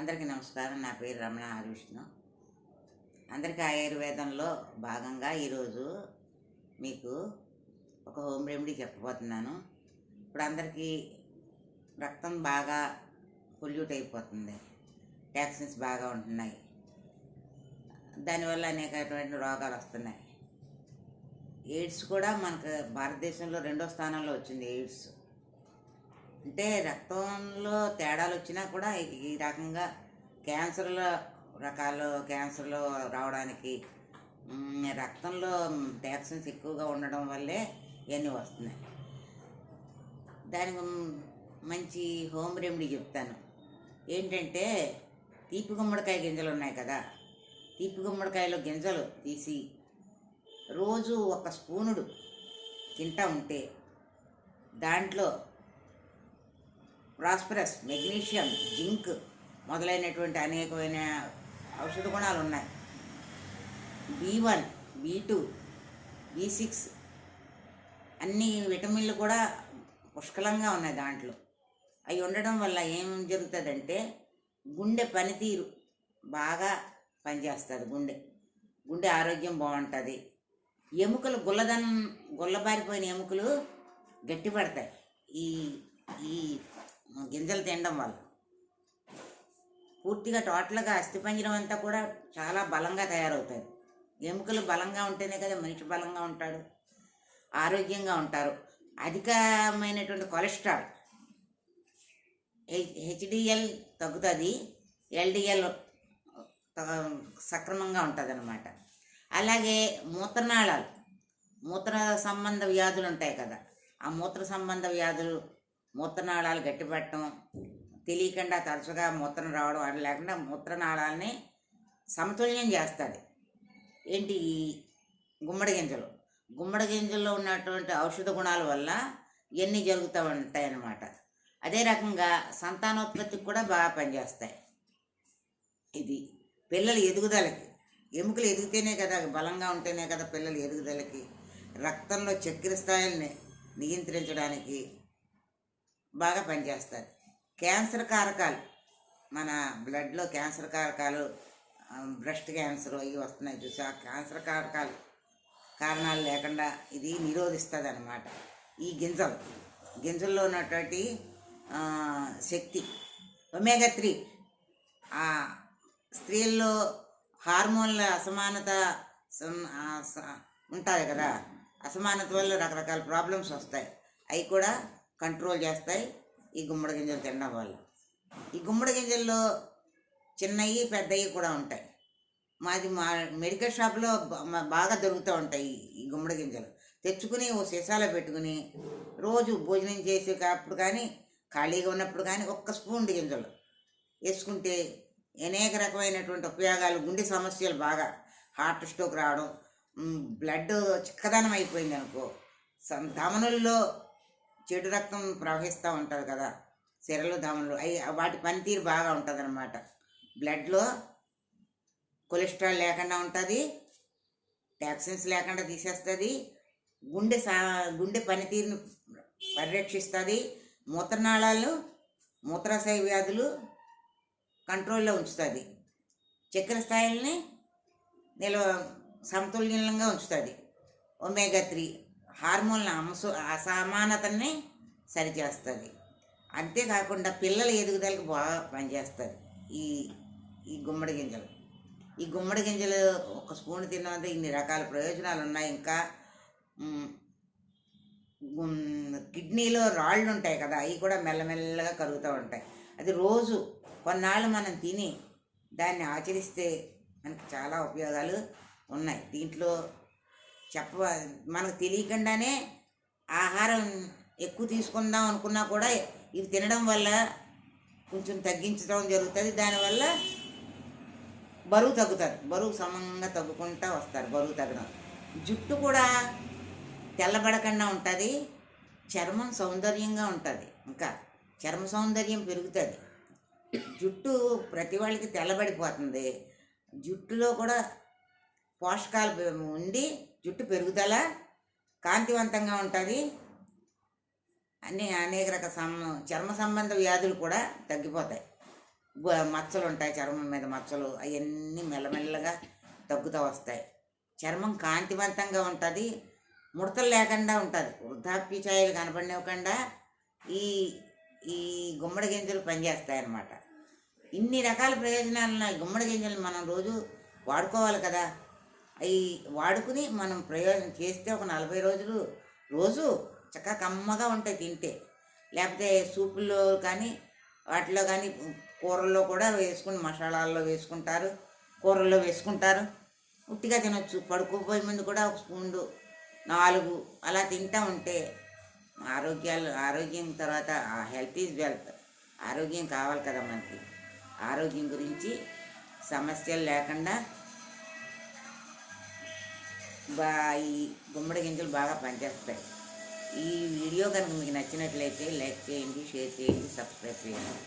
అందరికీ నమస్కారం. నా పేరు రమణ హరివిష్ణు అందరికీ ఆయుర్వేదంలో భాగంగా ఈరోజు మీకు ఒక హోమ్ రెమెడీ చెప్పబోతున్నాను. ఇప్పుడు అందరికీ రక్తం బాగా పొల్యూట్ అయిపోతుంది. టాక్సిన్స్ బాగా ఉంటున్నాయి. దానివల్ల అనేకటువంటి రోగాలు వస్తున్నాయి. ఎయిడ్స్ కూడా మనకు భారతదేశంలో రెండో స్థానంలో వచ్చింది ఎయిడ్స్. అంటే రక్తంలో తేడాలు వచ్చినా కూడా ఈ- రకంగా క్యాన్సర్ల రకాలు క్యాన్సర్లు రావడానికి రక్తంలో టాక్సిన్స్ ఎక్కువగా ఉండడం వల్లే ఇవన్నీ వస్తున్నాయి. దానికి మంచి హోమ్ రెమెడీ చెప్తాను. ఏంటంటే తీపి గుమ్మడికాయ గింజలు ఉన్నాయి కదా తీపి గుమ్మడికాయలో గింజలు తీసి రోజు ఒక స్పూనుడు తింటా ఉంటే దాంట్లో ప్రాస్పరస్ మెగ్నీషియం జింక్ మొదలైనటువంటి అనేకమైన ఔషధ గుణాలు ఉన్నాయి. B one B two B six అన్ని విటమిన్లు కూడా పుష్కలంగా ఉన్నాయి దాంట్లో. అవి ఉండడం వల్ల ఏం జరుగుతుందంటే గుండె పనితీరు బాగా పనిచేస్తుంది గుండె. గుండె ఆరోగ్యం బాగుంటుంది. ఎముకలు గుల్లదనం గుల్లబారిపోయిన ఎముకలు గట్టిపడతాయి. ఈ ఈ గింజలు తినడం వల్ల. పూర్తిగా టోటల్గా అస్థిపంజరం అంతా కూడా చాలా బలంగా తయారవుతాయి ఎముకలు బలంగా ఉంటేనే కదా మనిషి బలంగా ఉంటాడు ఆరోగ్యంగా ఉంటారు. అధికమైనటువంటి కొలెస్ట్రాల్ హెచ్ హెచ్డిఎల్ తగ్గుతుంది ఎల్డిఎల్ సక్రమంగా ఉంటుంది అనమాట అలాగే మూత్రనాళాలు మూత్ర సంబంధ వ్యాధులు ఉంటాయి కదా ఆ మూత్ర సంబంధ వ్యాధులు మూత్రనాళాలు గట్టిపట్టడం తెలియకుండా తరచుగా మూత్రం రావడం అది లేకుండా మూత్రనాళాలని సమతుల్యం చేస్తుంది. ఏంటి ఈ గుమ్మడి గింజలు? గుమ్మడి గింజల్లో ఉన్నటువంటి ఔషధ గుణాల వల్ల ఇవన్నీ జరుగుతూ ఉంటాయి అన్నమాట అదే రకంగా సంతానోత్పత్తికి కూడా బాగా పనిచేస్తాయి. ఇది పిల్లల ఎదుగుదలకి ఎముకలు ఎదిగితేనే కదా బలంగా ఉంటేనే కదా పిల్లల ఎదుగుదలకి రక్తంలో చక్కెర స్థాయిల్ని నియంత్రించడానికి బాగా పనిచేస్తుంది. క్యాన్సర్ కారకాలు మన బ్లడ్లో క్యాన్సర్ కారకాలు బ్రెస్ట్ క్యాన్సర్ అవి వస్తున్నాయి చూసి. ఆ క్యాన్సర్ కారకాలు కారణాలు లేకుండా ఇది నిరోధిస్తుంది అనమాట ఈ గింజలు గింజల్లో ఉన్నటువంటి శక్తి ఒమేగా త్రీ ఆ స్త్రీల్లో హార్మోన్ల అసమానత ఉంటుంది కదా. అసమానత వల్ల రకరకాల ప్రాబ్లమ్స్ వస్తాయి. అవి కూడా కంట్రోల్ చేస్తాయి. ఈ గుమ్మడి గింజలు తినడం వల్ల. ఈ గుమ్మడి గింజల్లో చిన్నవి పెద్దవి కూడా ఉంటాయి. మాది మా మెడికల్ షాప్లో మా- బాగా దొరుకుతూ ఉంటాయి ఈ- గుమ్మడి గింజలు. తెచ్చుకుని ఓ సీసాలో పెట్టుకుని రోజు భోజనం చేసేటప్పుడు కానీ ఖాళీగా ఉన్నప్పుడు కానీ ఒక్క స్పూన్ గింజలు వేసుకుంటే అనేక రకమైనటువంటి ఉపయోగాలు గుండె సమస్యలు బాగా హార్ట్ స్ట్రోక్ రావడం బ్లడ్ చిక్కదనం అయిపోయింది అనుకో ధమనుల్లో చెడు రక్తం ప్రవహిస్తూ ఉంటుంది కదా. సిరలు ధమనులు అవి వాటి పనితీరు బాగా ఉంటుంది అనమాట బ్లడ్లో కొలెస్ట్రాల్ లేకుండా ఉంటుంది టాక్సిన్స్ లేకుండా తీసేస్తుంది గుండె సా గుండె పనితీరును పరిరక్షిస్తుంది మూత్రనాళాలు మూత్రాశయ వ్యాధులు కంట్రోల్లో ఉంచుతుంది. చక్కెర స్థాయిల్ని నిల్వ సమతుల్యంగా ఉంచుతుంది. ఒమేగా త్రీ హార్మోన్ల అంశ అసమానతని సరిచేస్తుంది. అంతేకాకుండా పిల్లల ఎదుగుదలకు బాగా పనిచేస్తుంది ఈ ఈ గుమ్మడి గింజలు. ఈ గుమ్మడి గింజలు ఒక స్పూన్ తిన్నంత ఇన్ని రకాల ప్రయోజనాలు ఉన్నాయి ఇంకా కిడ్నీలో రాళ్ళు ఉంటాయి కదా అవి కూడా మెల్లమెల్లగా కరుగుతూ ఉంటాయి. అది రోజు కొన్నాళ్ళు మనం తిని దాన్ని ఆచరిస్తే మనకి చాలా ఉపయోగాలు ఉన్నాయి. దీంట్లో చెప్ప మనకు తెలియకుండానే ఆహారం ఎక్కువ తీసుకుందాం అనుకున్నా కూడా ఇవి తినడం వల్ల కొంచెం తగ్గించడం జరుగుతుంది. దానివల్ల బరువు తగ్గుతారు బరువు సమంగా తగ్గుకుంటా వస్తారు. బరువు తగ్గడం. జుట్టు కూడా తెల్లబడకుండా ఉంటుంది. చర్మం సౌందర్యంగా ఉంటుంది. ఇంకా చర్మ సౌందర్యం పెరుగుతుంది. జుట్టు ప్రతి వాళ్ళకి తెల్లబడిపోతుంది. జుట్టులో కూడా పోషకాలు ఉండి జుట్టు పెరుగుదల కాంతివంతంగా ఉంటుంది. అన్ని అనేక రకాల సం చర్మ సంబంధ వ్యాధులు కూడా తగ్గిపోతాయి. మచ్చలు ఉంటాయి చర్మం మీద మచ్చలు అవన్నీ మెల్లమెల్లగా తగ్గుతూ వస్తాయి. చర్మం కాంతివంతంగా ఉంటుంది ముడతలు లేకుండా ఉంటుంది. వృద్ధాప్య ఛాయలు కనపడినివ్వకుండా ఈ ఈ గుమ్మడి గింజలు పనిచేస్తాయి అన్నమాట ఇన్ని రకాల ప్రయోజనాలు ఉన్నాయి గుమ్మడి గింజలు మనం రోజు వాడుకోవాలి కదా. అవి వాడుకుని మనం ప్రయోజనం చేస్తే ఒక నలభై రోజులు రోజు చక్కగా కమ్మగా ఉంటాయి తింటే. లేకపోతే సూపుల్లో కానీ వాటిలో కానీ కూరల్లో కూడా వేసుకుని మసాలాల్లో వేసుకుంటారు కూరల్లో వేసుకుంటారు. ఉట్టిగా తినొచ్చు. పడుకోపోయే ముందు కూడా ఒక స్పూన్లు నాలుగు అలా తింటూ ఉంటే ఆరోగ్యాలు ఆరోగ్యం తర్వాత హెల్త్ ఈజ్ వెల్త్. ఆరోగ్యం కావాలి కదా మనకి. ఆరోగ్యం గురించి సమస్యలు లేకుండా బా ఈ గుమ్మడి గింజలు బాగా పనిచేస్తాయి. ఈ వీడియో కనుక మీకు నచ్చినట్లయితే లైక్ చేయండి షేర్ చేయండి సబ్స్క్రైబ్ చేయండి.